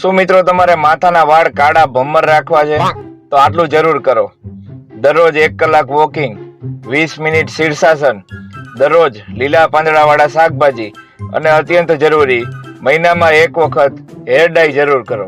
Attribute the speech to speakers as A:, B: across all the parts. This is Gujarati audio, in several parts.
A: શું મિત્રો તમારે માથાના વાળ કાળા ભમર રાખવા છે? તો આટલું જરૂર કરો. દરરોજ એક કલાક વોકિંગ, વીસ મિનિટ શીર્ષાસન, દરરોજ લીલા પાંદડાવાળા શાકભાજી અને અત્યંત જરૂરી, મહિનામાં એક વખત હેર ડાય જરૂર કરો.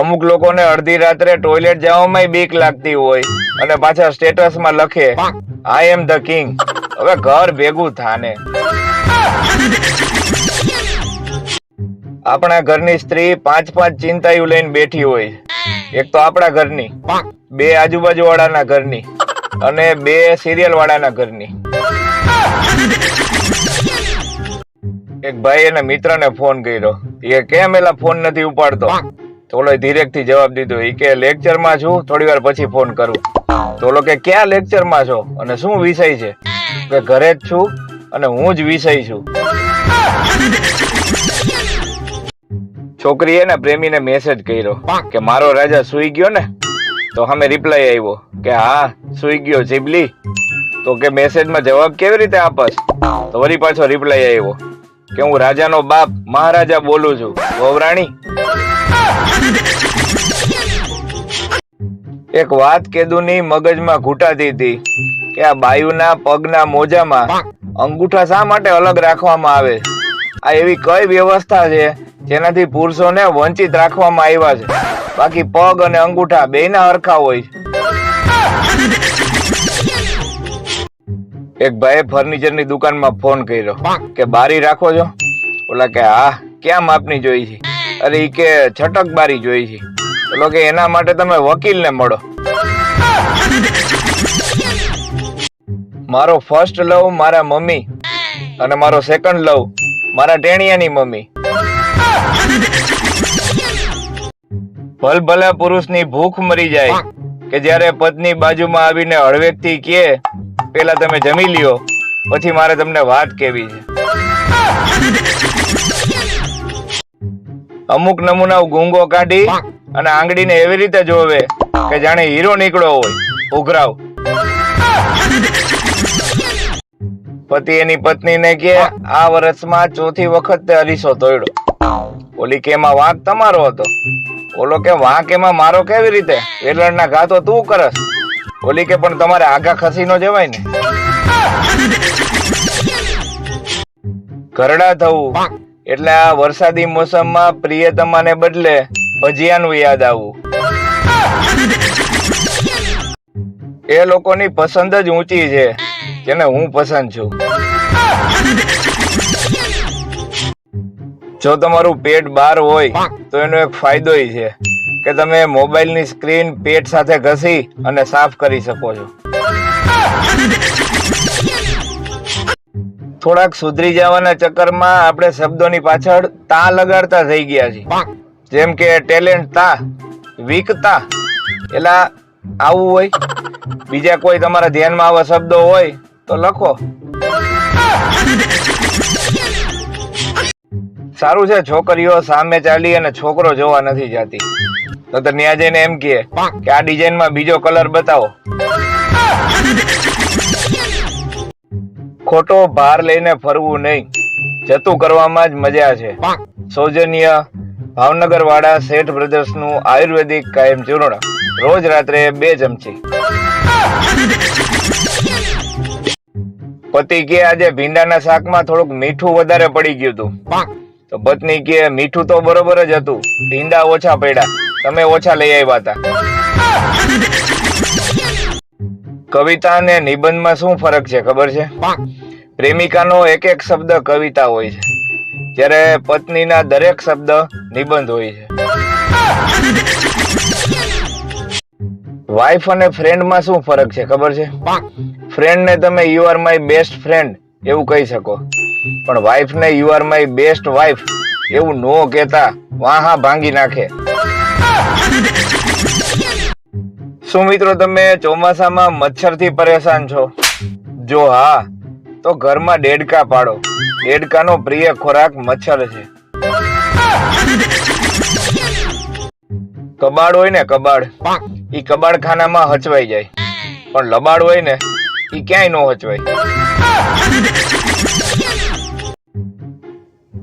A: અમુક લોકોને અડધી રાત્રે ટોયલેટ જવામાં બીક લાગતી હોય અને પાછા સ્ટેટસમાં લખે આઈ એમ ધ કિંગ હવે ઘર ભેગું થાને. આપણા ઘરની સ્ત્રી પાંચ પાંચ ચિંતાયું લઈને બેઠી હોય. એક તો આપણા ઘરની, બે આજુબાજુ વાળાના ઘરની અને બે સિરિયલ વાળાના ઘરની. એક ભાઈ એના મિત્રને ફોન કર્યો. એ કેમ એલા ફોન નથી ઉપાડતો? થોડો ધીરેક ધીરેકથી જવાબ દીધો એ કે લેક્ચરમાં છું થોડી વાર પછી ફોન કરું. તો કે, ક્યાં લેક્ચરમાં છો? અને શું વિષય છે? કે, ઘરે જ છું અને હું જ વિષય છું. છોકરીએ ને પ્રેમીને મેસેજ કર્યો કે મારો રાજા સુઈ ગયો ને તો અમે રિપ્લાય આવ્યો કે હા સુઈ ગયો જીબલી. તો કે મેસેજમાં જવાબ કેવી રીતે આપસ તો વળી પાછો રિપ્લાય આવ્યો કે હું રાજાનો બાપ મહારાજા બોલું છું. ગોવરાણી. એક વાત કેદુની મગજમાં ઘૂંટાતી હતી કે આ બાયુના પગના મોજામાં અંગૂઠા શા માટે અલગ રાખવામાં આવે? આ એવી કઈ વ્યવસ્થા છે જેનાથી પુરુષોને વંચિત રાખવામાં આવ્યા છે? બાકી પગ અને અંગૂઠા ના હરખા હોય છે. એક ભાઈએ ફર્નિચરની દુકાનમાં ફોન કર્યો કે, બારી રાખો છો? ઓલા કે, હા. ક્યાં માપની જોઈ છે? અરે, ઈ કે છટક બારી જોઈ છે. ઓલો કે, એના માટે તમે વકીલને મળો. મારો ફર્સ્ટ લવ મારા મમ્મી અને મારો સેકન્ડ લવ મારા ટેણિયાની મમ્મી. ભલભલા પુરુષની ભૂખ મરી જાય કે જ્યારે પત્ની બાજુમાં આવીને હળવેકથી કહે, પેલા તમે જમી લ્યો, પછી મારે તમને વાત કેવી છે. અમુક નમૂના ગુંગો કાઢી અને આંગળીને એવી રીતે જોવે કે જાણે હીરો નીકળ્યો હોય, ઉઘરાવ. પતિ એની પત્નીને કે આ વર્ષમાં ચોથી વખત તે અરીસો તોડ્યો. ઓલી કે એમાં વાંક તમારો હતો? ઓલો કે વાંક એમાં મારો કેવી રીતે? વેલણના ઘા તો તું કરસ. ઓલી કે પણ તમારે આગા ખસી નો જવાય ને ઘરડા થવું. એટલે આ વરસાદી મોસમમાં પ્રિયતમાને બદલે ભજીયાનું યાદ આવવું. એ લોકોની પસંદ જ ઊંચી છે. જેને હું પસંદ છું. જો તમારું પેટ બહાર હોય તો એનો એક ફાયદો છે કે તમે મોબાઈલની સ્ક્રીન પેટ સાથે ઘસી અને સાફ કરી શકો છો. થોડાક સુધરી જવાના ચક્કરમાં આપણે શબ્દોની પાછળ તા લગાડતા થઈ ગયા છીએ. જેમ કે ટેલેન્ટ તા વીકતા એલા આવું હોય. બીજા કોઈ તમારા ધ્યાનમાં આવા શબ્દો હોય તો લખો. સારું છે, છોકરીઓ સામે ચાલી અને છોકરો જોવા નથી જતી. તો તો ન્યા એમ કહે કે આ ડિઝાઇનમાં બીજો કલર બતાવો. ખોટો ભાર લઈને ફરવું નહીં. જતું કરવામાં જ મજા છે. સૌજન્ય ભાવનગર વાળા શેઠ બ્રધર્સનું આયુર્વેદિક કાયમ ચૂર્ણ. રોજ રાત્રે બે ચમચી. પતિ કે આજે ભીંડાના શાકમાં થોડુંક મીઠું વધારે પડી ગયું હતું. તો પત્ની કે મીઠું તો બરોબર જ હતું. ભીંડા ઓછા પડ્યા. તમે ઓછા લઈ આવ્યા હતા. કવિતા અને નિબંધમાં શું ફરક છે ખબર છે? પ્રેમિકાનો એક એક શબ્દ કવિતા હોય છે. જ્યારે પત્નીના દરેક શબ્દ નિબંધ હોય છે. વાઈફ અને ફ્રેન્ડમાં શું ફરક છે ખબર છે? ફ્રેન્ડ ને તમે you are my best friend એવું કહી શકો. પણ વાઈફ ને you are my best wife એવું નો કહેતા વાહા ભાંગી નાખે. શું મિત્રો તમે ચોમાસામાં મચ્છરથી પરેશાન છો? જો હા તો ઘરમાં ડેડકા પાડો. દેડકાનો પ્રિય ખોરાક મચ્છર છે. કબાડ હોય ને કબાડ. ઈ કબાડખાનામાં હચવાઈ જાય. પણ લબાડ હોય ને એ ક્યાંય નો હચવાય.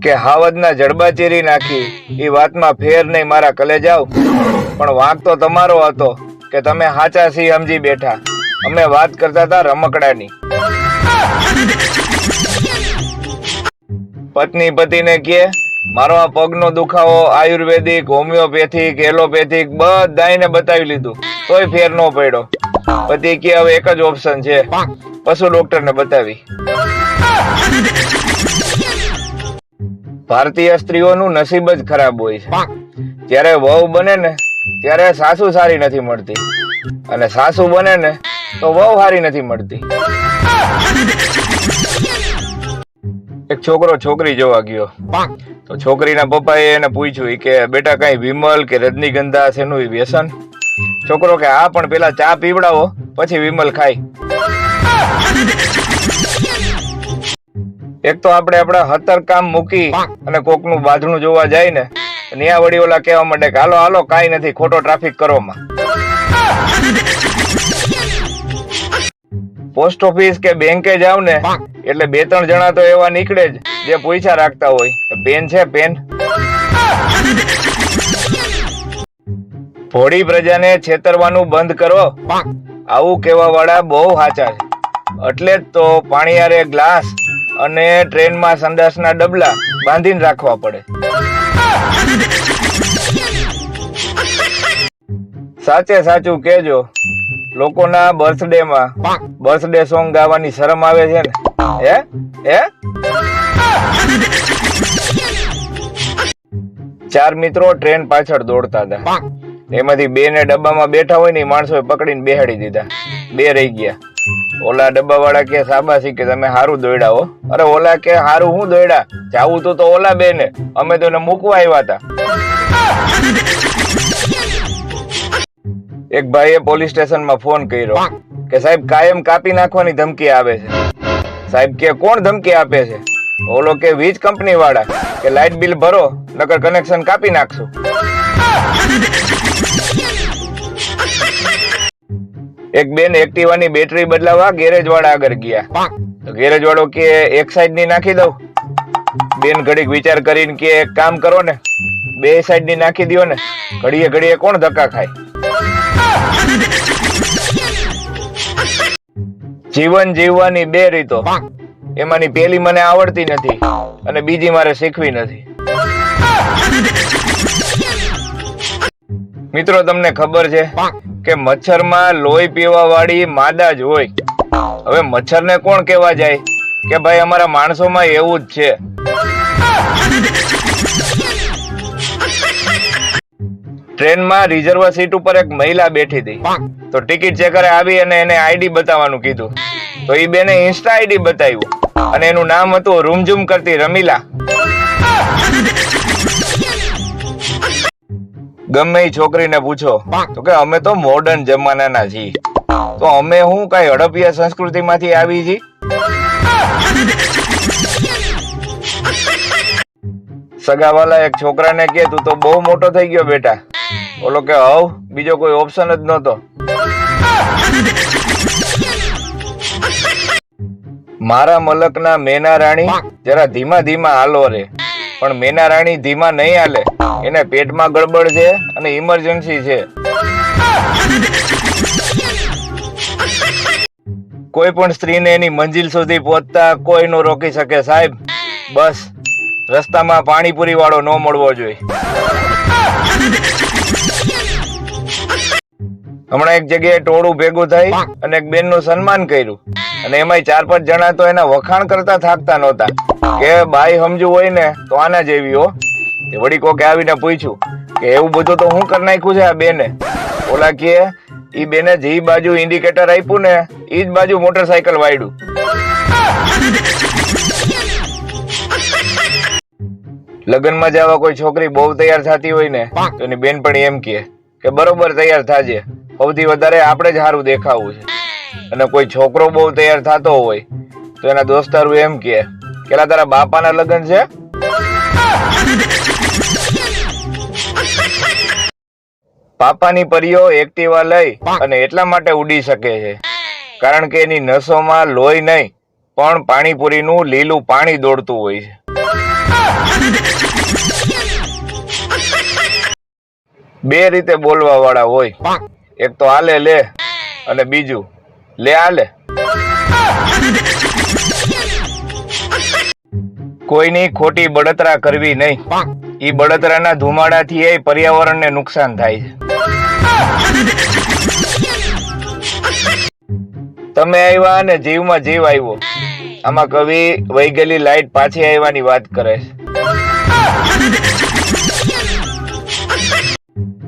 A: કે હાવજના જડબા ચીરી નાખી એ વાતમાં ફેર નહીં મારા કલે જાવ પણ વાંક તો તમારો હતો, કે તમે હાચા સી સમજી બેઠા. અમે વાત કરતા હતા રમકડાની. પત્ની પતિને કહે મારો આ પગનો દુખાવો આયુર્વેદિક, હોમિયોપેથિક, એલોપેથિક બધાને બતાવી લીધું. તોય ફેર ન પડ્યો. પતિ કે હવે એક જ ઓપ્શન છે. પશુ ડોક્ટરને બતાવી. ભારતીય સ્ત્રીઓનું નસીબ જ ખરાબ હોય છે. જ્યારે વહુ બને ને, ત્યારે સાસુ સારી નથી મળતી. અને સાસુ બને ને, તો વહુ સારી નથી મળતી. એક છોકરો છોકરી જોવા ગયો. તો છોકરીના પપ્પાએ એને પૂછ્યું કે બેટા કઈ વિમલ કે રજનીગંધા શેનું ઈ વ્યસન? છોકરો કે હા પણ પેલા ચા પીવડાવો પછી વિમલ ખાય. એક તો આપણે આપણા હતર કામ મૂકી અને કોકનું બાજણું જોવા જાય ને ત્યાં વળી ઓલા કહેવા માંડે કે હાલો હાલો કાંઈ નથી ખોટો ટ્રાફિક કરો માં. પોસ્ટ ઓફિસ કે બેંકે જાવ ને એટલે બે ત્રણ જણા તો એવા નીકળે જ જે પૈસા રાખતા હોય. પેન છે પેન. ભોળી પ્રજાને છેતરવાનું બંધ કરો. આવું કહેવા વાળા બહુ સાચા છે. એટલે જ તો પાણીયારે ગ્લાસ અને ટ્રેનમાં સંડાસના ડબલા બાંધીને રાખવા પડે. સાચે સાચું કેજો લોકોના બર્થડે માં બર્થડે સોંગ ગાવાની શરમ આવે છે ને? હે? હે? ચાર મિત્રો ટ્રેન પાછળ દોડતા હતા. એમાંથી બે ને ડબ્બામાં બેઠા હોય ને માણસોએ પકડીને બેહાડી દીધા. બે રહી ગયા. ઓલા ડબ્બા વાળા કે સાબાસી કે તમે હારું દોડ્યા હો. અરે ઓલા કે હારું હું દોડ્યા જાવું તો તો ઓલા બે ને અમે તો એને મૂકવા આવ્યા હતા. એક ભાઈએ પોલીસ સ્ટેશનમાં ફોન કર્યો કે સાહેબ કાયમ કાપી નાખવાની ધમકી આવે છે. સાહેબ કે કોણ ધમકી આપે છે? ઓલો કે વીજ કંપની વાળા કે લાઇટ બિલ ભરો નકર કનેક્શન કાપી નાખશું. એક બેન એક્ટિવાની બેટરી બદલાવા ગેરેજ વાળા આગળ ગયા. તો ગેરેજ વાળો કે એક સાઈડની નાખી દઉં? બેન ઘડીક વિચાર કરીને કે એક કામ કરો ને. બે સાઈડની નાખી દો ને. ઘડીએ ઘડીએ કોણ ધક્કા ખાય? જીવન જીવવાની બે રીતો. એમાંની પેલી મને આવડતી નથી અને બીજી મારે શીખવી નથી. મિત્રો તમને ખબર છે કે મચ્છરમાં લોહી પીવા વાળી માદા જ હોય. હવે મચ્છરને કોણ કહેવા જાય? કે ભાઈ અમારા માણસોમાં એવું જ છે. ટ્રેનમાં રિઝર્વ સીટ ઉપર એક મહિલા બેઠી હતી. તો ટિકિટ ચેકરે આવી અને એને આઈડી બતાવવાનું કીધું. તો એ બેને ઇન્સ્ટા આઈડી બતાવ્યું. અને એનું નામ હતું રૂમઝૂમ કરતી રમીલા. ગમે એ છોકરીને પૂછો તો કે અમે તો મોડર્ન જમાનાના છીએ. તો અમે હું કઈ હડપિયા સંસ્કૃતિમાંથી આવી છીએ? સગાવાલા એક છોકરાને કે, તું તો બહુ મોટો થઈ ગયો બેટા. ઓલો કે, હવ. બીજો કોઈ ઓપ્શન જ નહોતો. મારા મલકના મેના રાણી જરા ધીમા ધીમા હાલો રે. પણ મેના રાણી ધીમા નહીં હાલે. એને પેટમાં ગડબડ છે અને ઇમરજન્સી છે. કોઈ પણ સ્ત્રીને એની મંજિલ સુધી પહોંચતા કોઈ નો રોકી શકે સાહેબ. બસ. રસ્તામાં પાણીપુરી વાળો ન મળવો જોઈએ. હમણાં એક જગ્યાએ ટોળું ભેગું થઈ અને એક બેનનું સન્માન કર્યું. અને એમાંય ચાર પાંચ જણા તો એના વખાણ કરતા થાકતા નહોતા. કે બાઈ સમજુ હોય ને તો આના જેવી હો. વળી કોકે આવીને પૂછ્યું કે એવું બધું તો હું કરી નાખ્યું છે આ બેને? ઓલા કે, ઈ બેને જે બાજુ ઇન્ડિકેટર આપ્યું ને એ જ બાજુ મોટરસાયકલ વાયડું. લગ્નમાં જવા કોઈ છોકરી બહુ તૈયાર થતી હોય ને તો એની બેનપણી એમ કહે કે બરોબર તૈયાર થાજે. સૌથી વધારે આપણે જ સારું દેખાવું છે. અને કોઈ છોકરો બહુ તૈયાર થતો હોય તો એના દોસ્તારું એમ કહે કે તારા બાપાના લગ્ન છે? પાપાની પરીઓ એક્ટિવા લઈ અને એટલા માટે ઉડી શકે છે. કારણ કે એની નસોમાં લોહી નહીં પણ પાણીપુરીનું લીલું પાણી દોડતું હોય છે. બે રીતે બોલવા વાળા હોય એક તો આલે લે અને બીજું લે આલે કોઈની ખોટી બળતરા કરવી નહીં. ઈ બળતરાના ધુમાડાથી એ પર્યાવરણને નુકસાન થાય છે. તમે આવ્યા અને જીવમાં જીવ આવ્યો. આમાં કવિ વૈગેલી ગયેલી લાઈટ પાછી આવવાની વાત કરે છે.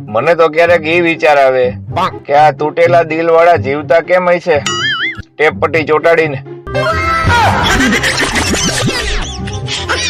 A: મને તો ક્યારેક એ વિચાર આવે કે આ તૂટેલા દિલ વાળા જીવતા કેમ છે? ટેપ પટ્ટી ચોટાડીને.